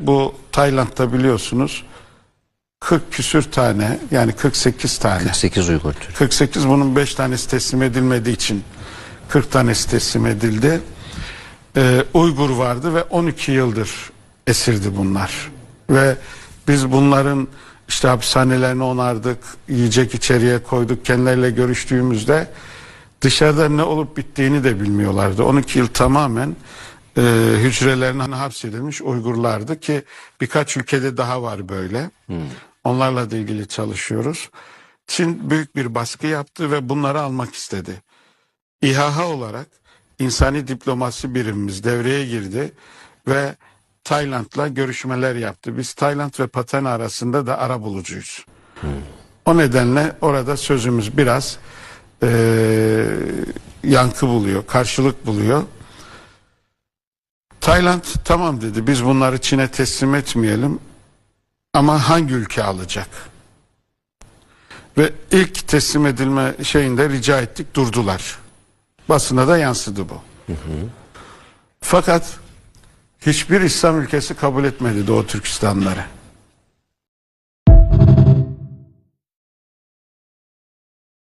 Bu Tayland'da biliyorsunuz 40 küsür tane yani 48 tane 8 Uygur Türk. 48 bunun 5 tanesi teslim edilmediği için 40 tanesi teslim edildi. Ee, Uygur vardı ve 12 yıldır esirdi bunlar. Ve biz bunların işte hapishanelerini onardık, yiyecek içeriye koyduk, kendileriyle görüştüğümüzde dışarıda ne olup bittiğini de bilmiyorlardı. 12 yıl tamamen e, hücrelerine hapsedilmiş Uygurlardı ki birkaç ülkede daha var böyle. Onlarla da ilgili çalışıyoruz. Çin büyük bir baskı yaptı ve bunları almak istedi. İHH olarak insani diplomasi birimimiz devreye girdi ve Tayland'la görüşmeler yaptı. Biz Tayland ve Patana arasında da ara bulucuyuz. O nedenle orada sözümüz biraz eee, yankı buluyor, karşılık buluyor. Tayland tamam dedi biz bunları Çin'e teslim etmeyelim ama hangi ülke alacak? Ve ilk teslim edilme şeyinde rica ettik durdular. Basına da yansıdı bu. Fakat hiçbir İslam ülkesi kabul etmedi Doğu Türkistanları.